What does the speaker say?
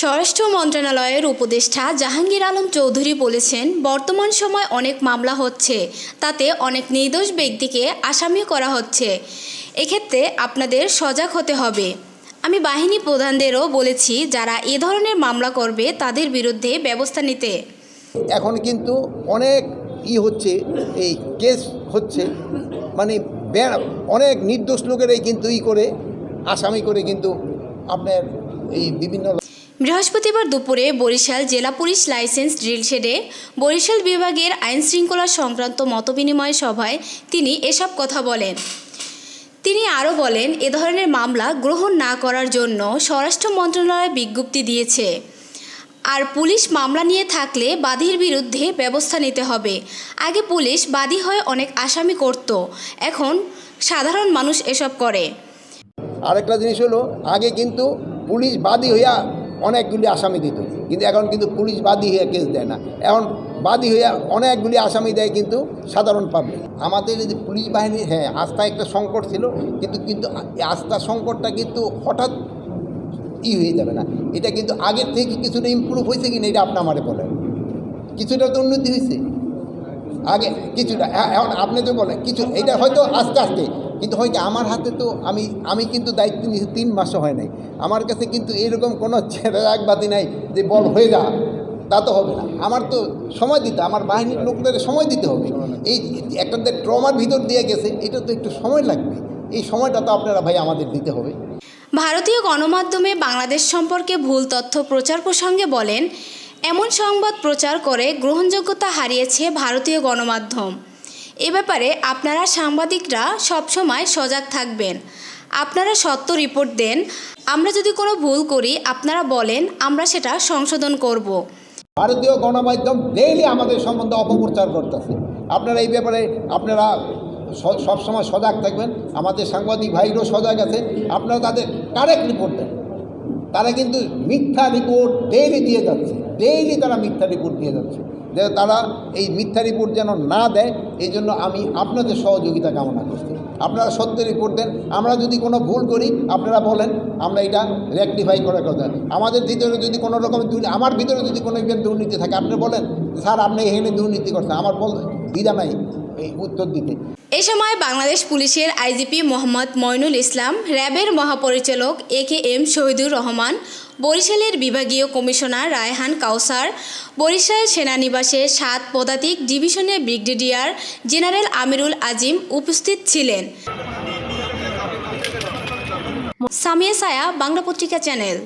স্বরাষ্ট্র মন্ত্রণালয়ের উপদেষ্টা জাহাঙ্গীর আলম চৌধুরী বলেছেন, বর্তমান সময় অনেক মামলা হচ্ছে, তাতে অনেক নির্দোষ ব্যক্তিকে আসামি করা হচ্ছে। এক্ষেত্রে আপনাদের সজাগ হতে হবে। আমি বাহিনী প্রধানদেরও বলেছি, যারা এ ধরনের মামলা করবে, তাদের বিরুদ্ধে ব্যবস্থা নিতে। এখন কিন্তু অনেক ই হচ্ছে, এই কেস হচ্ছে মানে অনেক নির্দোষ লোকেরাই কিন্তু ই করে, আসামি করে কিন্তু আপনার এই বিভিন্ন বৃহস্পতিবার দুপুরে বরিশাল জেলা পুলিশ লাইসেন্স ড্রিলশেডে বরিশাল বিভাগের আইন শৃঙ্খলা সংক্রান্ত মতবিনিময় সভায় তিনি এসব কথা বলেন। তিনি আরও বলেন, এ ধরনের মামলা গ্রহণ না করার জন্য স্বরাষ্ট্র মন্ত্রণালয় বিজ্ঞপ্তি দিয়েছে। আর পুলিশ মামলা নিয়ে থাকলে বাদীর বিরুদ্ধে ব্যবস্থা নিতে হবে। আগে পুলিশ বাদী হয়ে অনেক আসামি করত। এখন সাধারণ মানুষ এসব করে। আরেকটা জিনিস হলো, আগে কিন্তু পুলিশ বাদী হইয়া অনেকগুলি আসামি দিত। কিন্তু এখন কিন্তু পুলিশ বাদী হইয়া কেস দেয় না। এখন বাদী হইয়া অনেকগুলি আসামি দেয় কিন্তু সাধারণ পাবলিক আমাদের যদি পুলিশ বাহিনী হ্যাঁ আস্থা একটা সংকট ছিল, কিন্তু কিন্তু আস্থা সংকটটা কিন্তু হঠাৎ ই হয়ে যাবে না। এটা কিন্তু আগের থেকে কিছুটা ইমপ্রুভ হয়েছে কি না এটা আপনি আমারে বলেন। কিছুটা তো উন্নতি হয়েছে। আগে কিছুটা। এখন আপনি তো বলেন কিছু এটা হয়তো আস্তে আস্তে কিন্তু হয়তো আমার হাতে তো আমি আমি কিন্তু দায়িত্ব নিয়েছি তিন মাসও হয় নাই। আমার কাছে কিন্তু এরকম কোনো ছেড়াবাদি নাই যে বল হয়ে যা। তা তো হবে না। আমার তো সময় দিতে আমার বাহিনীর লোকদের সময় দিতে হবে। এই একটা ট্রমার ভিতর দিয়ে গেছে এটা তো একটু সময় লাগবে। এই সময়টা তো আপনারা ভাই আমাদের দিতে হবে। ভারতীয় গণমাধ্যমে বাংলাদেশ সম্পর্কে ভুল তথ্য প্রচার প্রসঙ্গে বলেন, এমন সংবাদ প্রচার করে গ্রহণযোগ্যতা হারিয়েছে ভারতীয় গণমাধ্যম। এ ব্যাপারে আপনারা সাংবাদিকরা সবসময় সজাগ থাকবেন। আপনারা সত্য রিপোর্ট দেন। আমরা যদি কোনো ভুল করি, আপনারা বলেন, আমরা সেটা সংশোধন করব। ভারতীয় গণমাধ্যম ডেইলি আমাদের সম্বন্ধে অপপ্রচার করতেছে। আপনারা এই ব্যাপারে আপনারা সবসময় সজাগ থাকবেন। আমাদের সাংবাদিক ভাইরও সজাগ আছে। আপনারা তাদের কারেক্ট রিপোর্ট দেন তারা কিন্তু মিথ্যা রিপোর্ট ডেইলি দিয়ে যাচ্ছে। ডেইলি তারা মিথ্যা রিপোর্ট দিয়ে যাচ্ছে। যে তারা এই মিথ্যা রিপোর্ট যেন না দেয়, এই জন্য আমি আপনাদের সহযোগিতা কামনা করছি। আপনারা সত্য রিপোর্ট দেন। আমরা যদি কোনো ভুল করি, আপনারা বলেন, আমরা এটা রেকটিফাই করার কথা। আমাদের ভিতরে যদি কোনো রকম আমার ভিতরে যদি কোনো দুর্নীতি থাকে, আপনি বলেন, স্যার, আপনি এখানে দুর্নীতি করছেন। আমার বল দ্বিধা নাই। উত্তর দিতে। এ সময় বাংলাদেশ পুলিশের আইজিপি মোহাম্মদ মইনুল ইসলাম, র্যাবের মহাপরিচালক A K M Shahidur Rahman, বরিশালের বিভাগীয় কমিশনার রায়হান কাউসার, বরিশাল সেনানিবাসের সাত পদাতিক ডিভিশনের ব্রিগেডিয়ার জেনারেল আমিরুল আজিম উপস্থিত ছিলেন। সামিয়া সায়া, বাংলা পত্রিকা চ্যানেল।